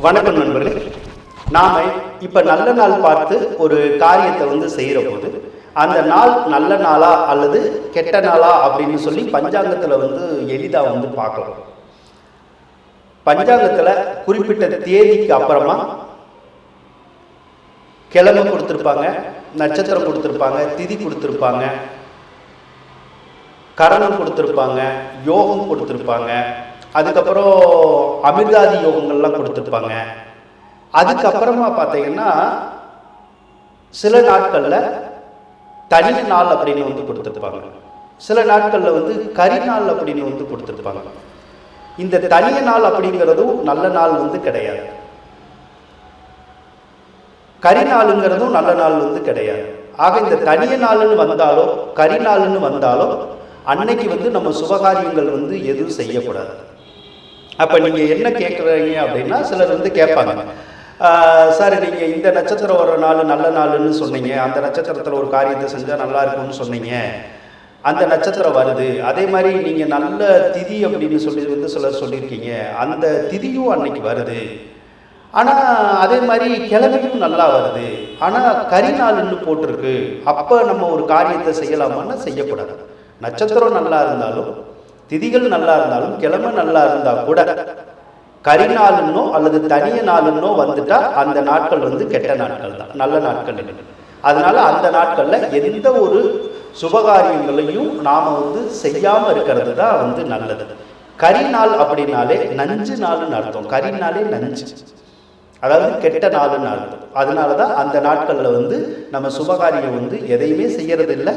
வணக்கம் நண்பர்களே. நாம் இப்போ நல்ல நாள் பார்த்து ஒரு காரியத்தை வந்து செய்கிற போது அந்த நாள் நல்ல நாளா அல்லது கெட்ட நாளா அப்படின்னு சொல்லி பஞ்சாங்கத்தில் வந்து எளிதாக வந்து பார்க்கலாம் பஞ்சாங்கத்தில் குறிப்பிட்ட தேதிக்கு அப்புறமா கிழமை கொடுத்துருப்பாங்க நட்சத்திரம் கொடுத்துருப்பாங்க திதி கொடுத்துருப்பாங்க கரணம் கொடுத்துருப்பாங்க யோகம் கொடுத்துருப்பாங்க அதுக்கப்புறம் அமிர்தாதி யோகங்கள்லாம் கொடுத்துருப்பாங்க. அதுக்கப்புறமா பார்த்தீங்கன்னா சில நாட்களில் தனி நாள் அப்படின்னு வந்து கொடுத்துருப்பாங்க. சில நாட்களில் வந்து கரி நாள் அப்படின்னு வந்து கொடுத்துருப்பாங்க. இந்த தனிய நாள் அப்படிங்கிறதும் நல்ல நாள் வந்து கிடையாது. கரி நாளுங்கிறதும் நல்ல நாள் வந்து கிடையாது. ஆக இந்த தனிய நாள்னு வந்தாலோ கரி நாள்னு வந்தாலோ அன்னைக்கு வந்து நம்ம சுபகாரியங்கள் வந்து எதுவும் செய்யக்கூடாது. அப்போ நீங்கள் என்ன கேட்குறீங்க அப்படின்னா சிலர் வந்து கேட்பாங்க. சார் நீங்கள் இந்த நட்சத்திரம் வர நாள் நல்ல நாளுன்னு சொன்னீங்க. அந்த நட்சத்திரத்தில் ஒரு காரியத்தை செஞ்சால் நல்லா இருக்கும்னு சொன்னீங்க. அந்த நட்சத்திரம் வருது. அதே மாதிரி நீங்கள் நல்ல திதி அப்படின்னு சொல்லி வந்து சிலர் சொல்லியிருக்கீங்க. அந்த திதியும் அன்னைக்கு வருது. ஆனால் அதே மாதிரி கிழமையும் நல்லா வருது. ஆனால் கரி நாள்னு போட்டிருக்கு. அப்போ நம்ம ஒரு காரியத்தை செய்யலாமான்னா செய்யக்கூடாது. நட்சத்திரம் நல்லா இருந்தாலும் திதிகள் நல்லா இருந்தாலும் கிழமை நல்லா இருந்தா கூட கரி நாளுன்னோ அல்லது தனிய நாளுன்னோ வந்துட்டா அந்த நாட்கள் வந்து கெட்ட நாட்கள் தான் நல்ல நாட்கள் இல்லை. அதனால அந்த நாட்களில் எந்த ஒரு சுபகாரியங்களையும் நாம் வந்து செய்யாமல் இருக்கிறது தான் வந்து நல்லது. கரி நாள் அப்படின்னாலே நஞ்சு நாள்னு அர்த்தம். கரி நாளே நஞ்சு. அதாவது கெட்ட நாளுன்னு அர்த்தம். அதனால தான் அந்த நாட்களில் வந்து நம்ம சுபகாரியம் வந்து எதையுமே செய்யறது இல்லை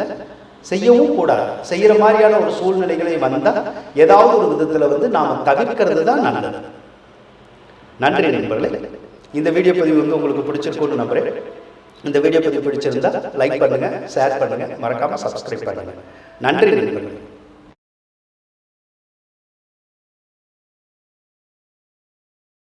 செய்யவும் கூடாது. செய்கிற மாதிரியான ஒரு சூழ்நிலைகளை வந்தால் ஏதாவது ஒரு விதத்தில் வந்து நாம் தவிர்க்கிறது தான் நல்லது. நன்றி நண்பர்களே. இந்த வீடியோ பதிவு வந்து உங்களுக்கு பிடிச்சிருக்கும்னு நம்புகிறேன் இந்த வீடியோ பதிவு பிடிச்சிருந்தா லைக் பண்ணுங்கள் ஷேர் பண்ணுங்க மறக்காமல் சப்ஸ்கிரைப் பண்ணுங்கள் நன்றி நண்பர்களே.